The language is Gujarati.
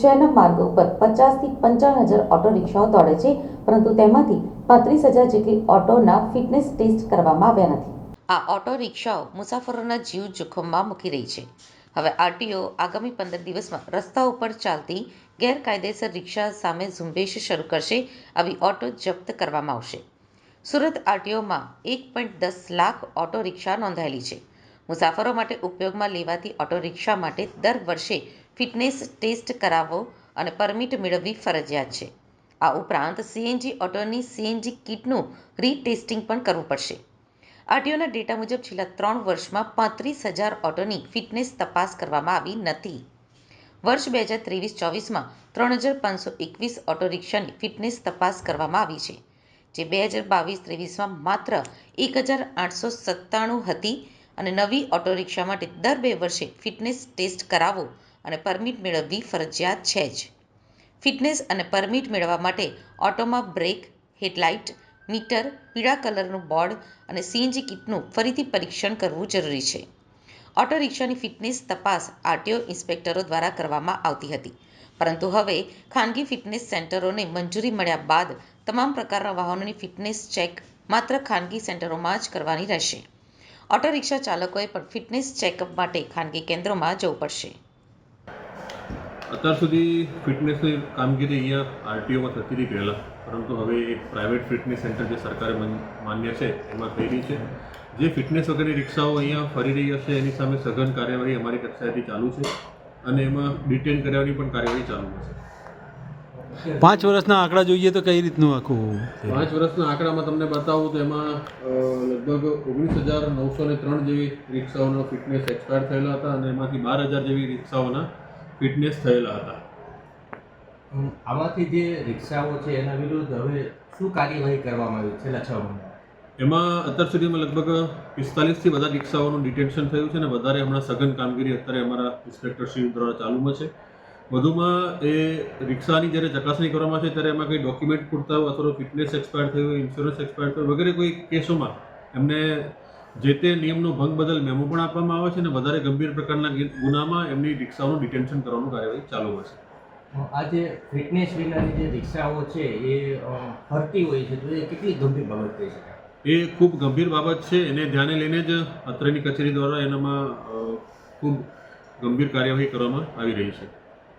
શહેરના માર્ગો પર પચાસથી પંચાવન હજાર ઓટો રિક્ષાઓ દોડે છે, પરંતુ તેમાંથી પાંત્રીસ હજાર જેટલી ઓટોના ફિટનેસ ટેસ્ટ કરવામાં આવ્યા નથી. આ ઓટો રિક્ષાઓ મુસાફરોના જીવ જોખમમાં મૂકી રહી છે. હવે આરટીઓ આગામી પંદર દિવસમાં રસ્તા ઉપર ચાલતી ગેરકાયદેસર રિક્ષા સામે ઝુંબેશ શરૂ કરશે, આવી ઓટો જપ્ત કરવામાં આવશે. સુરત આરટીઓમાં એક પોઈન્ટ દસ લાખ ઓટો રિક્ષા નોંધાયેલી છે. મુસાફરો માટે ઉપયોગમાં લેવાતી ઓટો રિક્ષા માટે દર વર્ષે ફિટનેસ ટેસ્ટ કરાવવો અને પરમિટ મેળવવી ફરજિયાત છે. આ ઉપરાંત સીએનજી ઓટોની સીએનજી કિટનું રીટેસ્ટિંગ પણ કરવું પડશે. આરટીઓના ડેટા મુજબ છેલ્લા ત્રણ વર્ષમાં પાંત્રીસ હજાર ઓટોની ફિટનેસ તપાસ કરવામાં આવી નથી. વર્ષ બે હજાર ત્રેવીસ ચોવીસમાં ત્રણ હજાર પાંચસો એકવીસ ઓટો રિક્ષાની ફિટનેસ તપાસ કરવામાં આવી છે, જે બે હજાર બાવીસ ત્રેવીસમાં માત્ર એક હજાર આઠસો સત્તાણું હતી અને નવી ઓટો રિક્ષા માટે દર બે વર્ષે ફિટનેસ ટેસ્ટ કરાવવો અને પરમિટ મેળવવી ફરજિયાત છે જ. ફિટનેસ અને પરમિટ મેળવવા માટે ઓટોમાં બ્રેક, હેડલાઇટ, મીટર, પીળા કલરનું બોર્ડ અને સીએનજી કિટનું ફરીથી પરીક્ષણ કરવું જરૂરી છે. ઓટો રિક્ષાની ફિટનેસ તપાસ આરટીઓ ઇન્સ્પેક્ટરો દ્વારા કરવામાં આવતી હતી. પરંતુ હવે ખાનગી ફિટનેસ સેન્ટરોને મંજૂરી મળ્યા બાદ તમામ પ્રકારના વાહનોની ફિટનેસ ચેક માત્ર ખાનગી સેન્ટરોમાં જ કરવાની રહેશે. ઓટો રિક્ષા ચાલકોએ પણ ફિટનેસ ચેકઅપ માટે ખાનગી કેન્દ્રોમાં જવું પડશે. અત્યાર સુધી ફિટનેસની કામગીરી અહીંયા આરટીઓમાં થતી હતી પહેલાં. પરંતુ હવે એક પ્રાઇવેટ ફિટનેસ સેન્ટર જે સરકારે માન્ય છે એમાં થઈ રહી છે. જે ફિટનેસ વગરની રિક્ષાઓ અહીંયા ફરી રહી હશે એની સામે સઘન કાર્યવાહી અમારી કક્ષાએથી ચાલુ છે અને એમાં ડિટેન કરવાની પણ કાર્યવાહી ચાલુ હશે પાંચ વર્ષના આંકડા જોઈએ તો કઈ રીતનું આખું? પાંચ વર્ષના આંકડામાં તમને બતાવું તો એમાં લગભગ ઓગણીસ હજાર નવસો ને ત્રણ જેવી રિક્ષાઓનો ફિટનેસ એક્સપાયર થયેલા હતા અને એમાંથી બાર હજાર જેવી રિક્ષાઓના ફિટનેસ થયેલા હતા. આમાંથી જે રિક્ષાઓ છે એના વિરુદ્ધ હવે શું કાર્યવાહી કરવામાં આવી છેલ્લા છ મહિના? એમાં અત્યાર સુધીમાં લગભગ પિસ્તાલીસથી વધારે રિક્ષાઓનું ડિટેન્શન થયું છે અને વધારે હમણાં સઘન કામગીરી અત્યારે અમારા ઇન્સ્પેક્ટરશ્રી દ્વારા ચાલુમાં છે. વધુમાં એ રિક્ષાની જ્યારે ચકાસણી કરવામાં છે ત્યારે એમાં કંઈ ડોક્યુમેન્ટ પૂરતા હોય અથવા ફિટનેસ એક્સપાયર થયું હોય ઇન્સ્યોરન્સ એક્સપાયર થયું વગેરે કોઈ કેસોમાં એમને જે તે નિયમનો ભંગ બદલ મેમો પણ આપવામાં આવે છે અને વધારે ગંભીર પ્રકારના ગુનામાં એમની રિક્ષાઓનું ડિટેન્શન કરવાનું કાર્યવાહી ચાલુ હશે આ જે ફિટનેસ વિનાની જે રિક્ષાઓ છે એ ફરતી હોય છે તો એ કેટલી ગંભીર બાબત થઈ શકે એ ખૂબ ગંભીર બાબત છે. એને ધ્યાને લઈને જ અત્રેની કચેરી દ્વારા એનામાં ખૂબ ગંભીર કાર્યવાહી કરવામાં આવી રહી છે.